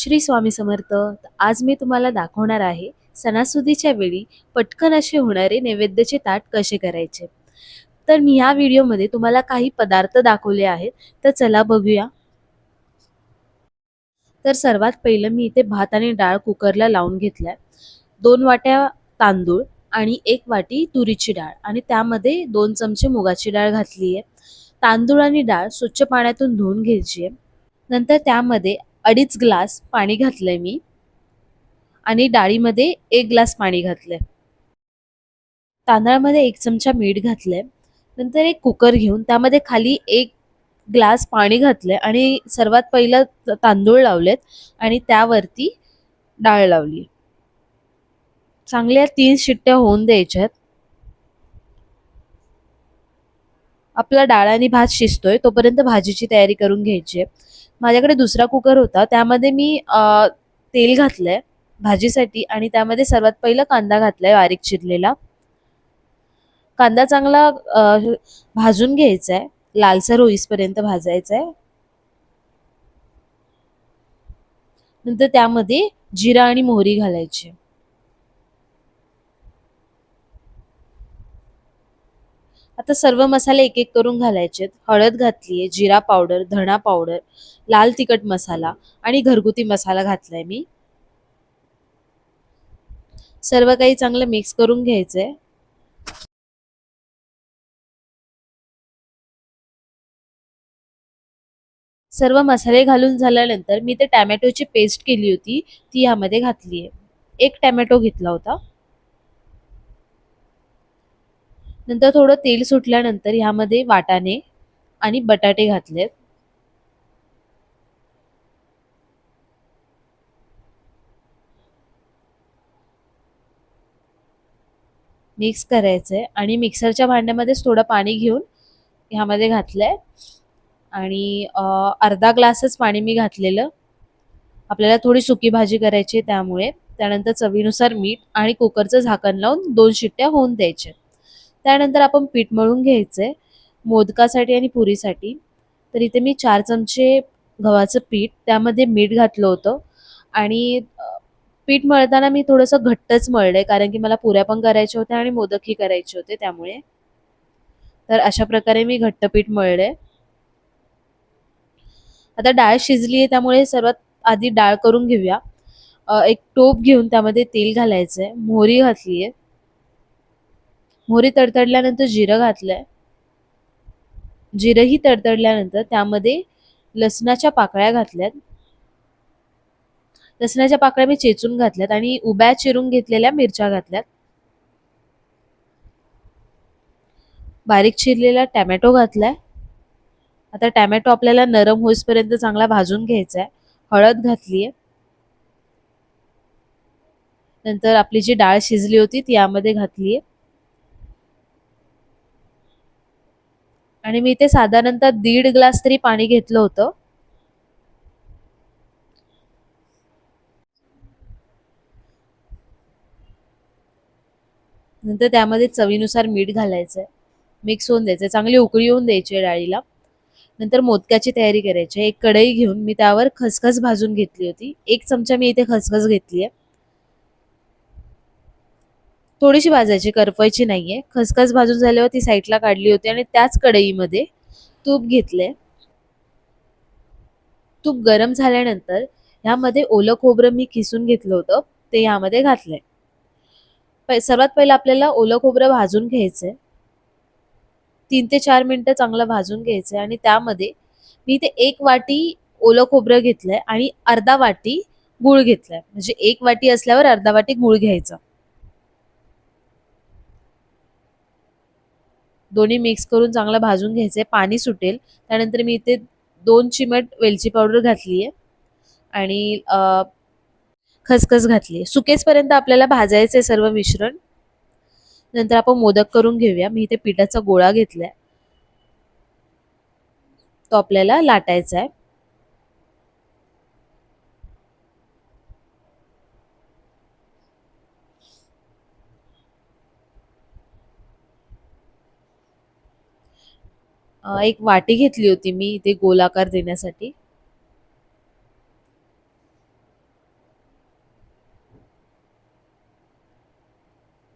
श्री स्वामी समर्थ. आज मी तुम्हाला दाखवणार आहे सणासुदीच्या वेळी पटकन असे होणारे नैवेद्याचे ताट कसे करायचे. तर मी ह्या व्हिडिओमध्ये तुम्हाला काही पदार्थ दाखवले आहेत तर चला बघूया. तर सर्वात पहिलं मी इथे भात आणि डाळ कुकरला लावून घेतलाय. दोन वाट्या तांदूळ आणि एक वाटी तुरीची डाळ आणि त्यामध्ये दोन चमचे मुगाची डाळ घातली आहे तांदूळ आणि डाळ स्वच्छ पाण्यातून धुवून घ्यायची आहे नंतर त्यामध्ये अडीच ग्लास पाणी घातलंय मी. आणि डाळीमध्ये एक ग्लास पाणी घातलंय. तांदळामध्ये एक चमचा मीठ घातलंय. नंतर एक कुकर घेऊन त्यामध्ये खाली एक ग्लास पाणी घातलंय आणि सर्वात पहिलं तांदूळ लावलेत आणि त्यावरती डाळ लावली चांगल्या तीन शिट्ट्या होऊन द्यायच्यात. आपला डाळ आणि भात शिजतोय तोपर्यंत भाजीची तयारी करून घ्यायची आहे. माझ्याकडे दुसरा कुकर होता त्यामध्ये मी तेल घातलंय भाजीसाठी आणि त्यामध्ये सर्वात पहिला कांदा घातलाय बारीक चिरलेला. कांदा चांगला भाजून घ्यायचा आहे लालसर होईसपर्यंत भाजायचा आहे नंतर त्यामध्ये जिरा आणि मोहरी घालायची. आता सर्व मसाले एक एक करून घालायचे हळद घातलीये जिरा पावडर धणा पावडर लाल तिखट मसाला आणि घरगुती मसाला घातलाय मी. सर्व काही चांगलं मिक्स करून घ्यायचंय. सर्व मसाले घालून झाल्यानंतर मी ते टॅमॅटोची पेस्ट केली होती ती यामध्ये घातली आहे एक टॅमॅटो घेतला होता. नंतर थोडं तेल सुटल्यानंतर ह्यामध्ये वाटाणे आणि बटाटे घातलेत. मिक्स करायचंय आणि मिक्सरच्या भांड्यामध्येच थोडं पाणी घेऊन ह्यामध्ये घातलंय. आणि अर्धा ग्लासच पाणी मी घातलेलं. आपल्याला थोडी सुकी भाजी करायची आहे त्यामुळे. त्यानंतर चवीनुसार मीठ आणि कुकरचं झाकण लावून दोन शिट्ट्या होऊन द्यायच्या. त्यानंतर आपण पीठ मळून घ्यायचंय मोदकासाठी आणि पुरीसाठी. तर इथे मी चार चमचे गव्हाचं पीठ त्यामध्ये मीठ घातलं होतं. आणि पीठ मळताना मी थोडंसं घट्टच मळलंय कारण की मला पुऱ्या पण करायच्या होत्या आणि मोदकही करायचे होते त्यामुळे. तर अशा प्रकारे मी घट्ट पीठ मळलंय. आता डाळ शिजली आहे त्यामुळे सर्वात आधी डाळ करून घेऊया. एक टोप घेऊन त्यामध्ये तेल घालायचंय. मोहरी घातलीये. मोहरी तडतडल्यानंतर जिरं घातलंय. जिरंही तडतडल्यानंतर त्यामध्ये लसणाच्या पाकळ्या घातल्यात. लसणाच्या पाकळ्या मी चेचून घातल्यात आणि उभ्या चिरून घेतलेल्या मिरच्या घातल्यात. बारीक चिरलेला टॅमॅटो घातलाय. आता टॅमॅटो आपल्याला नरम होईपर्यंत चांगला भाजून घ्यायचा आहे हळद घातलीये. नंतर आपली जी डाळ शिजली होती ती यामध्ये घातलीये. आणि मी इथे साधारणतः दीड ग्लास तरी पाणी घेतलं होतं. नंतर त्यामध्ये चवीनुसार मीठ घालायचंय. मिक्स होऊन द्यायचं चांगली उकळी होऊन द्यायची आहे डाळीला. नंतर मोदकाची तयारी करायची. आहे एक कढई घेऊन मी त्यावर खसखस भाजून घेतली होती. एक चमचा मी इथे खसखस घेतली आहे थोडीशी भाजायची करपवायची नाहीये. खसखस भाजून झाल्यावर ती साईडला काढली होती आणि त्याच कढईमध्ये तूप घेतले तूप गरम झाल्यानंतर ह्यामध्ये ओलं खोबरं मी किसून घेतलं होतं ते ह्यामध्ये घातलंय. सर्वात पहिलं आपल्याला ओलं खोबरं भाजून घ्यायचंय. तीन ते चार मिनटं चांगलं भाजून घ्यायचंय आणि त्यामध्ये मी ते एक वाटी ओलं खोबरं घेतलंय आणि अर्धा वाटी गुळ घेतलाय. म्हणजे एक वाटी असल्यावर अर्धा वाटी गुळ घ्यायचा. दोन्ही मिक्स करून चांगलं भाजून घ्यायचं आहे पाणी सुटेल. त्यानंतर मी इथे दोन चिमट वेलची पावडर घातली आहे आणि खसखस घातली आहे सुकेसपर्यंत आपल्याला भाजायचं आहे सर्व मिश्रण. नंतर आपण मोदक करून घेऊया. मी इथे पिठाचा गोळा घेतलाय. तो आपल्याला लाटायचा आहे एक वाटी घेतली होती मी इथे गोलाकार देण्यासाठी.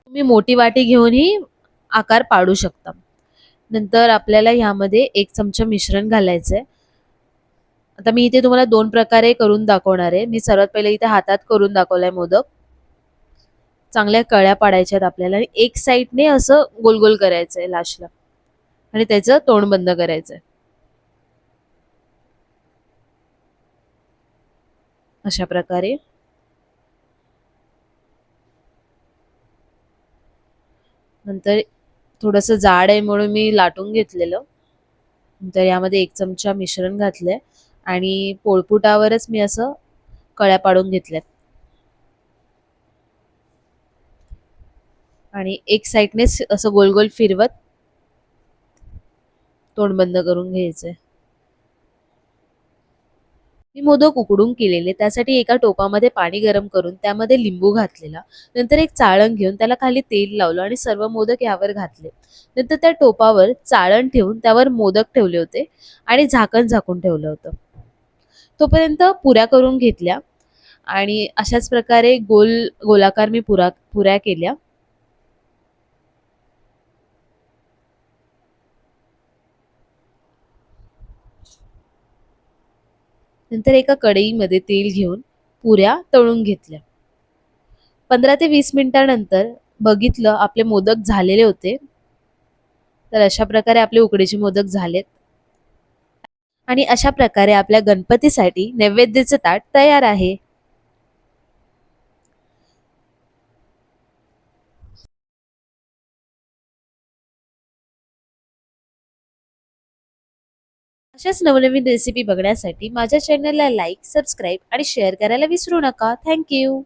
तुम्ही मोठी वाटी घेऊनही आकार पाडू शकता. नंतर आपल्याला ह्यामध्ये एक चमचा मिश्रण घालायचं आहे आता मी इथे तुम्हाला दोन प्रकारे करून दाखवणार आहे. मी सर्वात पहिले इथे हातात करून दाखवलाय मोदक. चांगल्या कळ्या पाडायच्यात आपल्याला. एक साईडने असं गोल गोल करायचं आहे लास्टला आणि त्याचं तोंड बंद करायचंय. अशा प्रकारे. नंतर थोडस जाड आहे म्हणून मी लाटून घेतलेलं. नंतर यामध्ये एक चमचा मिश्रण घातलंय आणि पोळपुटावरच मी असं कळ्या पाडून घेतल्यात. आणि एक साईडनेच असं गोल गोल फिरवत तोंड बंद करून घ्यायचंय. मी मोदक उकडून केलेले त्यासाठी एका टोपामध्ये पाणी गरम करून त्यामध्ये लिंबू घातलेला. नंतर एक चाळण घेऊन त्याला खाली तेल लावलं आणि सर्व मोदक यावर घातले. नंतर त्या टोपावर चाळण ठेवून त्यावर मोदक ठेवले होते आणि झाकण झाकून ठेवलं होतं. तोपर्यंत पुऱ्या करून घेतल्या आणि अशाच प्रकारे गोल गोलाकार मी पुरा पुऱ्या केल्या. नंतर एका कढईमध्ये तेल घेऊन पुऱ्या तळून घेतल्या. पंधरा ते वीस मिनिटानंतर बघितलं आपले मोदक झालेले होते. तर अशा प्रकारे आपले उकडीचे मोदक झालेत. आणि अशा प्रकारे आपल्या गणपतीसाठी नैवेद्याचं ताट तयार आहे. अशाच नवनवीन रेसिपी बघण्यासाठी माझ्या चॅनलला लाईक सबस्क्राईब आणि शेअर करायला विसरू नका. थँक्यू